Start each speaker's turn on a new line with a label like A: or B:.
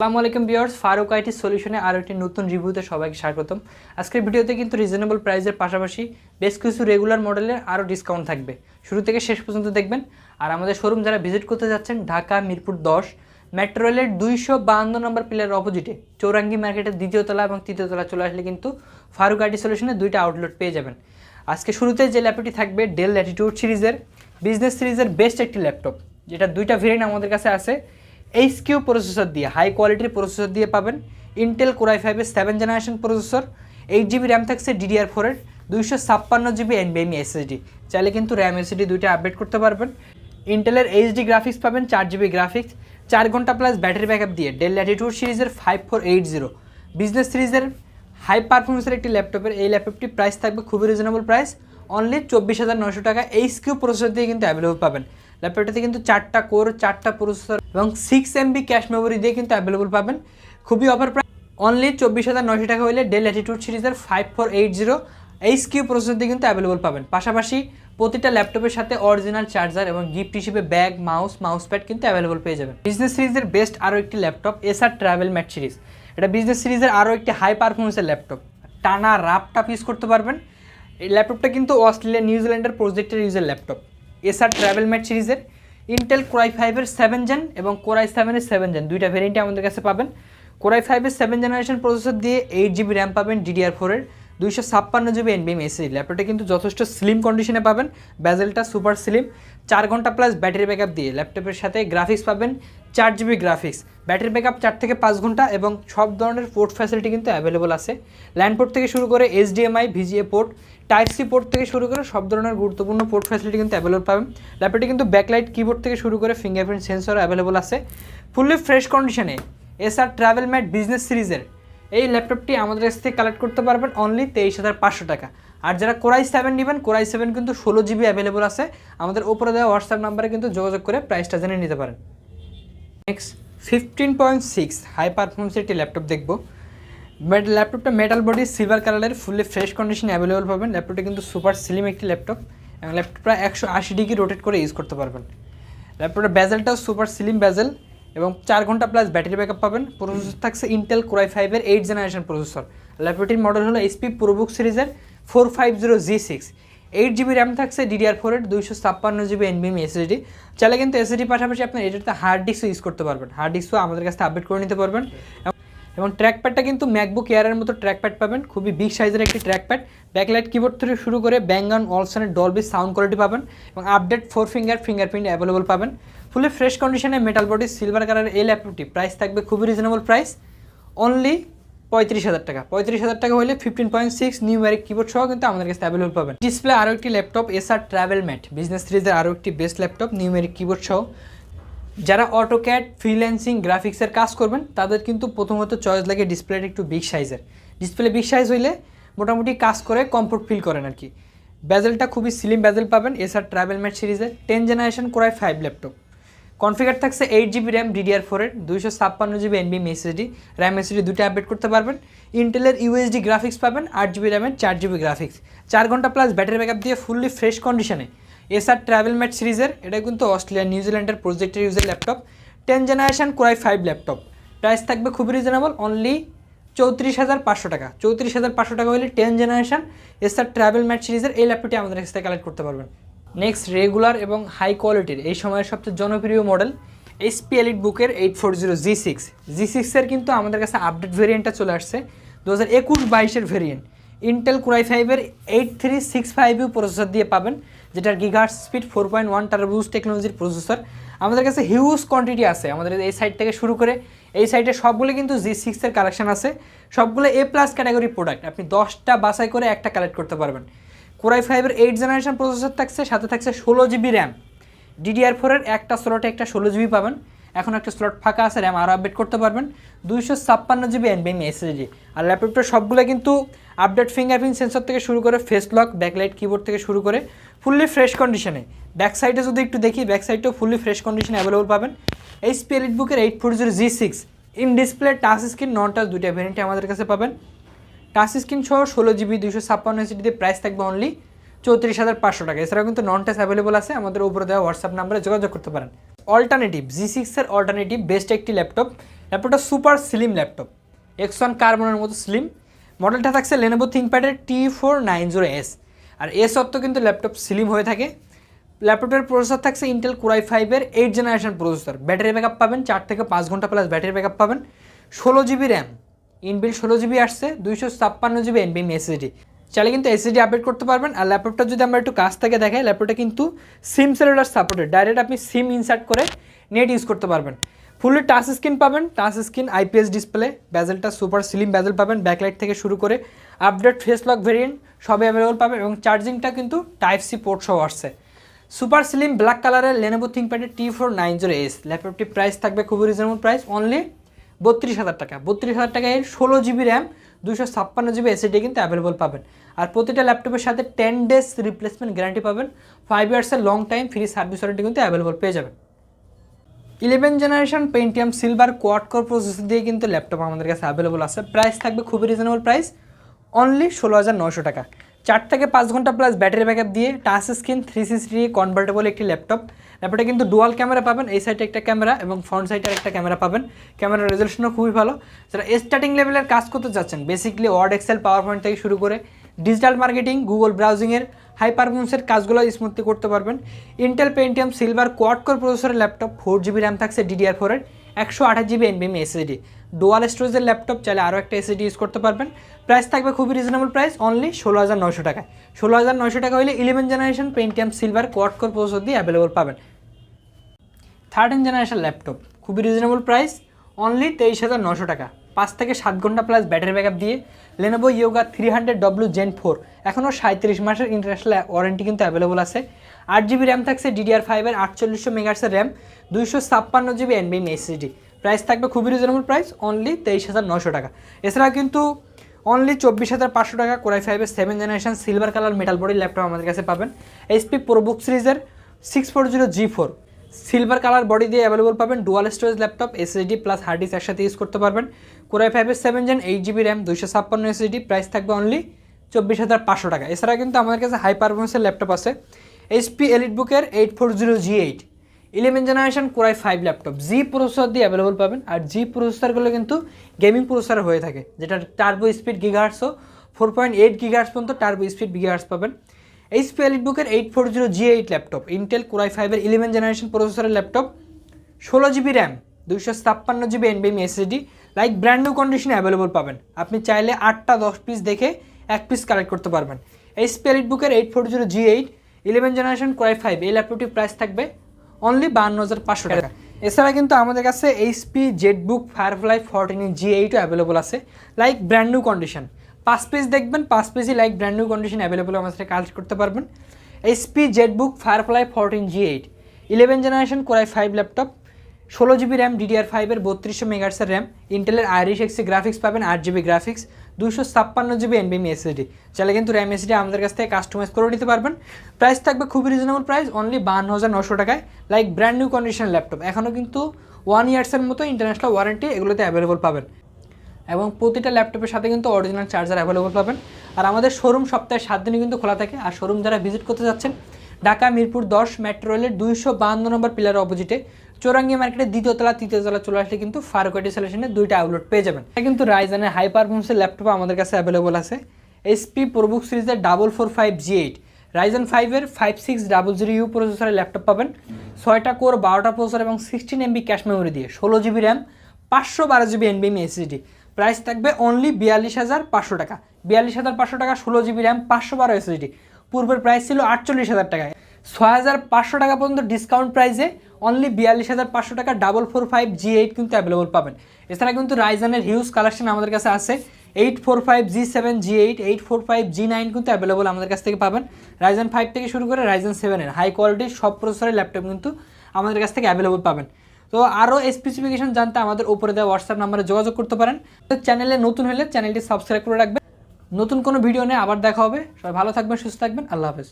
A: আসসালামু আলাইকুম বিয়ার্স ফারুক আইটি সলিউশনে আরও একটি নতুন রিভিউতে সবাইকে স্বাগতম। আজকের ভিডিওতে কিন্তু রিজনেবল প্রাইসের পাশাপাশি বেশ কিছু রেগুলার মডেলের আরও ডিসকাউন্ট থাকবে। শুরু থেকে শেষ পর্যন্ত দেখবেন। আর আমাদের শোরুম যারা ভিজিট করতে যাচ্ছেন, ঢাকা, মিরপুর দশ মেট্রো রেলের দুইশো বাহান্ন নম্বর পিলার অপোজিটে চৌরাঙ্গি মার্কেটের দ্বিতীয় তলা এবং তৃতীয় তলা চলে আসলে কিন্তু ফারুক আইটি সলিউশনে দুইটা আউটলেট পেয়ে যাবেন। আজকে শুরুতে যে ল্যাপটপটি থাকবে ডেল ল্যাটিটিউড সিরিজের বিজনেস সিরিজের বেস্ট একটি ল্যাপটপ যেটা দুইটা ভেরিয়েন্ট আমাদের কাছে আছে। এইচ কিউ প্রসেসর দিয়ে হাই কোয়ালিটির প্রসেসর দিয়ে পাবেন। ইন্টেল কোরাই ফাইভের seven generation processor eight GB RAM থাকছে ডিডিআর ফোরের দুইশো ছাপ্পান্ন জিবি এনবিএমই এসএসডি চাইলে কিন্তু র্যাম এসএসডি দুইটা আপডেট করতে পারবেন। ইন্টেলের এইচডি গ্রাফিক্স পাবেন, চার জিবি গ্রাফিক্স চার ঘণ্টা প্লাস ব্যাটারি ব্যাকআপ দিয়ে ডেল ল্যাটিটিউড সিরিজের five four eight zero business সিরিজের হাই পারফরমেন্সের একটি ল্যাপটপের এই ল্যাপটপটি প্রাইস থাকবে খুবই রিজনেবল প্রাইস অনলি চব্বিশ হাজার নশো টাকা এইচ কিউ প্রসেসর দিয়ে কিন্তু অ্যাভেলেবল পাবেন। ল্যাপটপটাতে কিন্তু চারটা কোর, চারটা প্রসেসর এবং সিক্স এমবি ক্যাশ মেমোরি দিয়ে কিন্তু অ্যাভেলেবল পাবেন। খুবই অফার প্রাইস অনলি চব্বিশ হাজার নশো টাকা হলে ডেল অ্যাটিটিউড সিরিজের five four eight zero H Q processor দিয়ে কিন্তু অ্যাভেলেবল পাবেন। পাশাপাশি প্রতিটা ল্যাপটপের সাথে অরিজিনাল চার্জার এবং গিফট হিসেবে ব্যাগ মাউস মাউস প্যাড কিন্তু অ্যাভেলেবল পেয়ে যাবেন। বিজনেস সিরিজের বেস্ট আরও একটি laptop SR travel mat series এটা বিজনেস সিরিজের আরও একটি হাই পারফরমেন্সের ল্যাপটপ। টানা রাপ টাপ ইউজ করতে পারবেন। এই ল্যাপটপটা কিন্তু অস্ট্রেলিয়া নিউজিল্যান্ডের প্রজেক্টের ইউজের ল্যাপটপ। এসআর ট্রাভেল ম্যাট সিরিজের ইন্টেল কোরাই ফাইভের সেভেন জেন এবং কোরাই সেভেনের সেভেন জেন দুইটা ভেরিয়েন্টে আমাদের কাছে পাবেন। কোরাই ফাইভের সেভেন জেনারেশন প্রসেসর দিয়ে এইট জিবি র্যাম পাবেন ডিডিআর ফোরের দুইশো ছাপ্পান্ন জিবি এনবিএম এসএসডি ল্যাপটপটা কিন্তু যথেষ্ট স্লিম কন্ডিশনে পাবেন। ব্যাজেলটা সুপার স্লিম চার ঘণ্টা প্লাস ব্যাটারি ব্যাকআপ দিয়ে ল্যাপটপের সাথে গ্রাফিক্স পাবেন। চার জিবি গ্রাফিক্স ব্যাটারি ব্যাকআপ চার থেকে পাঁচ ঘণ্টা এবং সব ধরনের পোর্ট ফ্যাসিলিটি কিন্তু অ্যাভেলেবল আছে। ল্যান্ড পোর্ট থেকে শুরু করে HDMI VGA port type C port থেকে শুরু করে সব ধরনের গুরুত্বপূর্ণ পোর্ট ফ্যাসিলিটি কিন্তু অ্যাভেলেবল পাবেন। ল্যাপটপটি কিন্তু ব্যাকলাইট কিবোর্ড থেকে শুরু করে ফিঙ্গারপ্রিন্ট সেন্সর অ্যাভেলেবল আছে। ফুললি ফ্রেশ কন্ডিশনে এসআর ট্রাভেল ম্যাট বিজনেস সিরিজের এই ল্যাপটপটি আমাদের কাছ থেকে কালেক্ট করতে পারবেন অনলি তেইশ হাজার পাঁচশো টাকা। আর যারা কোরাই সেভেন নেবেন কোরাই সেভেন কিন্তু ষোলো জিবি অ্যাভেলেবল আছে। আমাদের ওপরে দেওয়া হোয়াটসঅ্যাপ নাম্বারে কিন্তু যোগাযোগ করে প্রাইসটা জেনে নিতে পারেন। Next fifteen point six high পারফরমেন্সের একটি ল্যাপটপ দেখব ল্যাপটপটা মেটাল বডি সিলভার কালারের ফুললি ফ্রেশ কন্ডিশনে অ্যাভেলেবল পাবেন। ল্যাপটপটা কিন্তু সুপার স্লিম একটি ল্যাপটপ এবং ল্যাপটপটা একশো আশি ডিগ্রি রোটেট করে ইউজ করতে পারবেন। ল্যাপটপটা ব্যাজেলটাও সুপার স্লিম ব্যাজেল এবং চার ঘণ্টা প্লাস ব্যাটারি ব্যাকআপ পাবেন। প্রসেসর থাকছে ইন্টেল ক্রাই ফাইভের এইট জেনারেশন প্রসেসর ল্যাপটপটির মডেল হলো এসপি প্রোবুক সিরিজের four five zero G six eight GB RAM থাকছে ডিডিআর ফোরের দুইশো ছাপ্পান্ন জিবি এনবিএম এসএসডি চাইলে কিন্তু এসএসডি পাশাপাশি আপনার এটাতে হার্ড ডিস্কও ইউজ করতে পারবেন। হার্ড ডিস্কও আমাদের কাছে আপডেট করে নিতে পারবেন। এবং ট্র্যাকপ্যাডটা কিন্তু ম্যাকবুক এয়ারের মতো ট্র্যাকপ্যাড পাবেন। খুবই বিগ সাইজের একটি ট্র্যাকপ্যাড ব্যাকলাইট কিবোর্ড থেকে শুরু করে ব্যাঙ্গান অলসনের ডলবি সাউন্ড কোয়ালিটি পাবেন। এবং update four finger fingerprint available পাবেন। ফুলি ফ্রেশ কন্ডিশনে মেটাল বডি সিলভার কালারের এই ল্যাপটপটি প্রাইস থাকবে, খুবই রিজনেবল প্রাইস অনলি পঁয়ত্রিশ হাজার টাকা। পঁয়ত্রিশ হাজার টাকা হলে fifteen point six numeric keyboard সহ কিন্তু আমাদের কাছে অ্যাভেলেবল পাবেন। ডিসপ্লে আরও একটি laptop SR travel mat business সিরিজের আরও একটি best laptop numeric keyboard সহ। যারা অটোক্যাড ফ্রিল্যান্সিং গ্রাফিক্সের কাজ করবেন, তাদের কিন্তু প্রথমত চয়েস লাগে ডিসপ্লেটা একটু বিগ সাইজের ডিসপ্লে বিগ সাইজ হইলে মোটামুটি কাজ করে কমফোর্ট ফিল করেন আর কি। ব্যাজেলটা খুবই স্লিম ব্যাজেল পাবেন এসআর ট্রাভেল ম্যাট সিরিজের ten generation core i five laptop configure থাকছে এইট জিবি র্যাম ডিডিআর ফোরের দুইশো ছাপ্পান্ন GB NB SSD RAM SSD দুটো আপডেট করতে পারবেন। ইন্টেলের ইউএসডি গ্রাফিক্স পাবেন আট জিবি র্যামের চার জিবি গ্রাফিক্স চার ঘণ্টা প্লাস ব্যাটারি ব্যাকআপ দিয়ে ফুললি ফ্রেশ কন্ডিশনে এসআর ট্রাভেল ম্যাট সিরিজের এটা কিন্তু অস্ট্রেলিয়া নিউজিল্যান্ডের প্রজেক্টের ইউজের laptop ten generation core i five laptop price থাকবে খুবই রিজনেবল অনলি চৌত্রিশ হাজার পাঁচশো টাকা। চৌত্রিশ হাজার পাঁচশো টাকা হলে ten generation Acer travel mat সিরিজের এই ল্যাপটপটি আমাদের কাছ থেকে কালেক্ট করতে পারবেন। নেক্সট রেগুলার এবং হাই কোয়ালিটির, এই সময়ের সবচেয়ে জনপ্রিয় মডেল এইচপি এলিট বুকের eight four zero G six G সিক্সের কিন্তু আমাদের কাছে আপডেট ভেরিয়েন্টটা চলে আসছে দু হাজার একুশ বাইশের ভেরিয়েন্ট ইন্টেল কুরাই ফাইভের eight three six five U processor দিয়ে পাবেন, যেটার gigahertz speed four point one turbos টেকনোলজির প্রসেসর আমাদের কাছে হিউজ কোয়ান্টিটি আছে, আমাদের এই সাইড থেকে শুরু করে এই সাইডে সবগুলো কিন্তু জি সিক্সের কালেকশান আছে। সবগুলো এ প্লাস ক্যাটাগরি প্রোডাক্ট আপনি দশটা বাছাই করে একটা কালেক্ট করতে পারবেন। কোরাই ফাইভের এইট জেনারেশন প্রসেসর থাকছে, সাথে থাকছে ষোলো জিবি র্যাম ডিডিআর ফোরের একটা স্লটে একটা ষোলো জিবি পাবেন। এখন একটা স্লট ফাঁকা আছে র্যাম আরও আপডেট করতে পারবেন। দুইশো ছাপ্পান্ন জিবি এনবিএম এসএসডি আর ল্যাপটপটা সবগুলো কিন্তু আপডেট ফিঙ্গারপ্রিন্ট সেন্সর থেকে শুরু করে ফেস লক ব্যাকলাইট কিবোর্ড থেকে শুরু করে ফুললি ফ্রেশ কন্ডিশনে ব্যাক সাইডে যদি একটু দেখি ব্যাক সাইডটাও ফুললি ফ্রেশ কন্ডিশনে অ্যাভেলেবল পাবেন। এইচপি স্পিরিট বুকের eight four zero G six in display touch screen non touch দুইটা ভ্যারিয়েন্টে আমাদের কাছে পাবেন। টাচ স্ক্রিন সহ ষোলো জিবি দুইশো ছাপ্পান্ন এসিডিতে প্রাইস থাকবে অনলি চৌত্রিশ হাজার পাঁচশো টাকা। এছাড়াও কিন্তু নন টাচ অ্যাভেলেবল আছে, আমাদের উপরে দেওয়া হোয়াটসঅ্যাপ নাম্বারে যোগাযোগ করতে পারেন। অল্টারনেটিভ জি সিক্সের অল্টারনেটিভ বেস্ট একটি ল্যাপটপ ল্যাপটপটা super slim laptop X one কার্বনের মতো স্লিম মডেলটা থাকছে Lenovo থিঙ্কপ্যাডের T four nine zero S আর এ অত্ত কিন্তু ল্যাপটপ স্লিম হয়ে থাকে। ল্যাপটপের প্রসেসর থাকছে ইন্টেল কোরাই ফাইভের eight generation processor battery backup পাবেন, চার থেকে পাঁচ ঘণ্টা প্লাস ব্যাটারি ব্যাকআপ পাবেন। ষোলো জিবি র্যাম ইনবিল ষোলো জিবি আসছে, দুইশো ছাপ্পান্ন জিবি এনবিএম এসএসডি চাইলে কিন্তু এসএসডি আপডেট করতে পারবেন, আর ল্যাপটপটা যদি আমরা একটু কাছ থেকে দেখাই ল্যাপটপটা কিন্তু সিম সেলুলার সাপোর্টেড ডাইরেক্ট আপনি সিম ইনসার্ট করে নেট ইউজ করতে পারবেন। ফুললি টাচ স্ক্রিন পাবেন টাচ স্ক্রিন আইপিএস ডিসপ্লে ব্যাজেলটা সুপার স্লিম ব্যাজেল পাবেন ব্যাকলাইট থেকে শুরু করে আপডেট ফেস লক ভেরিয়েন্ট সবই অ্যাভেলেবল পাবেন, এবং চার্জিংটা কিন্তু টাইপ সি পোর্ট সহ আসছে। সুপার স্লিম ব্ল্যাক কালারের Lenovo থিঙ্কপ্যাডের T four nine zero S ল্যাপটপটির price থাকবে খুবই রিজনেবল প্রাইস অনলি বত্রিশ হাজার টাকা। বত্রিশ হাজার টাকায় ষোলো জিবি র্যাম দুশো ছাপ্পান্ন জিবি এসিডি কিন্তু অ্যাভেলেবল পাবেন। আর প্রতিটা ল্যাপটপের সাথে টেন ডেজ রিপ্লেসমেন্ট গ্যারান্টি পাবেন। Five ইয়ার্সের long time free service warranty কিন্তু অ্যাভেলেবল পেয়ে যাবেন। Eleven generation Pentium silver quad core processor দিয়ে কিন্তু ল্যাপটপ আমাদের কাছে অ্যাভেলেবল আছে। প্রাইস থাকবে খুবই রিজনেবল প্রাইস অনলি ষোলো হাজার নশো টাকা। চার থেকে পাঁচ ঘণ্টা প্লাস ব্যাটারি ব্যাকআপ দিয়ে touch screen three sixty convertible একটি ল্যাপটপ ল্যাপটপে কিন্তু ডুয়াল ক্যামেরা পাবেন, এই সাইডে একটা ক্যামেরা এবং ফ্রন্ট সাইডে একটা ক্যামেরা পাবেন। ক্যামেরার রেজলিউশনও খুবই ভালো। যারা স্টার্টিং লেভেলের কাজ করতে যাচ্ছেন basically word Excel PowerPoint থেকে শুরু করে ডিজিটাল মার্কেটিং গুগল ব্রাউজিংয়ের হাই পারফরমেন্সের কাজগুলো স্মুথলি করতে পারবেন। Intel Pentium silver quad core প্রসেসরের ল্যাপটপ ফোর জিবি র্যাম থাকছে ডিডিআর ফোরের একশো আঠাশ জিবি এনবিএম এসএসডি ডোয়াল স্টোরেজের ল্যাপটপ চাইলে আরও একটা এসএসডি ইউজ করতে পারবেন। প্রাইস থাকবে খুবই রিজনেবল প্রাইস অনলি ষোলো হাজার নয়শো টাকা ষোলো হাজার নয়শো টাকা হলে eleven generation Pentium silver quad core processor দিয়ে অ্যাভেলেবল পাবেন। থার্টিন জেনারেশন ল্যাপটপ খুবই রিজনেবল প্রাইস অনলি তেইশ হাজার নশো টাকা। পাঁচ থেকে সাত ঘণ্টা প্লাস ব্যাটারি ব্যাকআপ দিয়ে Lenovo Yoga three hundred W gen four এখনও সাঁত্রিশ মাসের ইন্টারন্যাশনাল ওয়ারেন্টি কিন্তু অ্যাভেলেবল আছে। আট জিবি র্যাম থাকছে ডিডিআর ফাইভের আটচল্লিশশো মেগার্সের র্যাম দুইশো ছাপ্পান্ন জিবি এনবিএম এসএসডি প্রাইস থাকবে খুবই রিজনেবল প্রাইস অনলি তেইশ হাজার নশো টাকা। এছাড়া কিন্তু অনলি চব্বিশ হাজার পাঁচশো টাকা কোরাই ফাইভের seven generation silver colour metal body laptop আমাদের কাছে পাবেন। এইচপি প্রোবুক সিরিজের six four zero G four silver colour body দিয়ে অ্যাভেলেবল পাবেন dual storage laptop SSD plus hard disk একসাথে ইউজ করতে পারবেন। কোরাই ফাইভের seven gen eight GB RAM দুইশো ছাপ্পান্ন এসএসডি প্রাইস থাকবে অনলি চব্বিশ হাজার পাঁচশো টাকা। এছাড়া কিন্তু আমাদের কাছে হাই পারফরমেন্সের ল্যাপটপ আছে। এইচপি এলিট বুকের eight four zero G eight eleven generation core i five laptop G processor দিয়ে অ্যাভেলেবল পাবেন আর জি প্রসেসরগুলো কিন্তু গেমিং প্রসেসর হয়ে থাকে, যেটা টার্বো স্পিড গিগাহার্সও ফোর পয়েন্ট এইট গিগার্স পর্যন্ত টার্বো স্পিড গিগার্স পাবেন। এইচপি এলিট বুকের eight four zero G eight laptop Intel core i ফাইভের ইলেভেন জেনারেশন প্রসেসরের ল্যাপটপ ষোলো জিবি র্যাম দুইশো ছাপ্পান্ন জিবি এনবিএম এসএসডি লাইক ব্র্যান্ড নিউ কন্ডিশনে অ্যাভেলেবল পাবেন। আপনি চাইলে আটটা দশ পিস দেখে এক পিস কালেক্ট করতে পারবেন। এইচপি এলিট বুকের eight four zero G eight eleven generation core i five এই ল্যাপটপটির প্রাইস থাকবে অনলি বান্ন হাজার পাঁচশো টাকা। এছাড়া কিন্তু আমাদের কাছে HP ZBook, Firefly, fourteen G, এইটও available আছে। লাইক ব্র্যান্ড নিউ কন্ডিশন পাঁচ পিস দেখবেন, পাঁচ পিসই like brand new condition available আমাদের সাথে কালেক্ট করতে পারবেন। HP ZBook, Firefly, fourteen G, eight. Eleven generation core i five laptop ষোলো জিবি র্যাম ডিডিআর ফাইভের বত্রিশশো মেগার্সের র্যাম ইন্টেলের আইরিশ এক্সি গ্রাফিক্স পাবেন, আট জিবি গ্রাফিক্স দুশো ছাপ্পান্ন জিবি এনবিএমি এসএসডি। চাইলে কিন্তু র্যাম এসডি আমাদের কাছ থেকে কাস্টমাইজ করে নিতে পারবেন। প্রাইস থাকবে খুবই রিজনেবল প্রাইস অনলি বান্ন হাজার নশো টাকায়। Like brand new condition laptop এখনও কিন্তু ওয়ান ইয়ার্সের মতো ইন্টারন্যাশনাল ওয়ারেন্টি এগুলোতে অ্যাভেলেবল পাবেন। এবং প্রতিটা ল্যাপটপের সাথে কিন্তু অরিজিনাল চার্জার অ্যাভেলেবল পাবেন। আর আমাদের শোরুম সপ্তাহে সাত দিনই কিন্তু খোলা থাকে। আর শোরুম যারা ভিজিট করতে যাচ্ছেন, ঢাকা, মিরপুর, দশ মেট্রো রেলের দুইশো বাহান্ন নম্বর পিলারের অপোজিটে চৌরাঙ্গি মার্কেটের দ্বিতীয় তলা, তৃতীয় তলা চলে আসলে কিন্তু ফারুকাটি সলিউশনে দুইটা আউটলেট পেয়ে যাবেন। কিন্তু রাইজানের হাই পারফরমেন্সের ল্যাপটপ আমাদের কাছে অ্যাভেলেবল আছে। এসপি প্রবুক সিরিজের double four five G eight Ryzen ফাইভের five six double zero U প্রসেসরের ল্যাপটপ পাবেন। ছয়টা কোর বারোটা প্রসেসর এবং সিক্সটিন এমবি ক্যাশ মেমোরি দিয়ে। ষোলো জিবি র্যাম পাঁচশো বারো জিবি এনবিএম এসএসডি প্রাইস থাকবে অনলি বিয়াল্লিশ হাজার পাঁচশো টাকা। বিয়াল্লিশ হাজার পাঁচশো টাকা, ষোলো জিবি র্যাম পাঁচশো বারো এসএসডি পূর্বের প্রাইস ছিল আটচল্লিশ হাজার টাকায়। ছয় হাজার পাঁচশো টাকা পর্যন্ত ডিসকাউন্ট প্রাইসে অনলি বিয়াল্লিশ হাজার পাঁচশো টাকা double four five G eight কিন্তু অ্যাভেলেবল পাবেন। এছাড়া কিন্তু রাইজানের হিউজ কালেকশন আমাদের কাছে আছে। Eight four five G seven G eight eight four five G nine কিন্তু অ্যাভেলেবল আমাদের কাছ থেকে পাবেন। রাইজান ফাইভ থেকে শুরু করে রাইজান সেভেনের হাই কোয়ালিটির সব প্রসেসরের ল্যাপটপ কিন্তু আমাদের কাছ থেকে অ্যাভেলেবল পাবেন। তো আরও স্পেসিফিকেশন জানতে আমাদের উপরে দেওয়া হোয়াটসঅ্যাপ নাম্বারে যোগাযোগ করতে পারেন। তো চ্যানেলে নতুন হলে চ্যানেলটি সাবস্ক্রাইব করে রাখবেন। নতুন কোনো ভিডিও নিয়ে আবার দেখা হবে। সবাই ভালো থাকবেন, সুস্থ থাকবেন। আল্লাহ হাফেজ।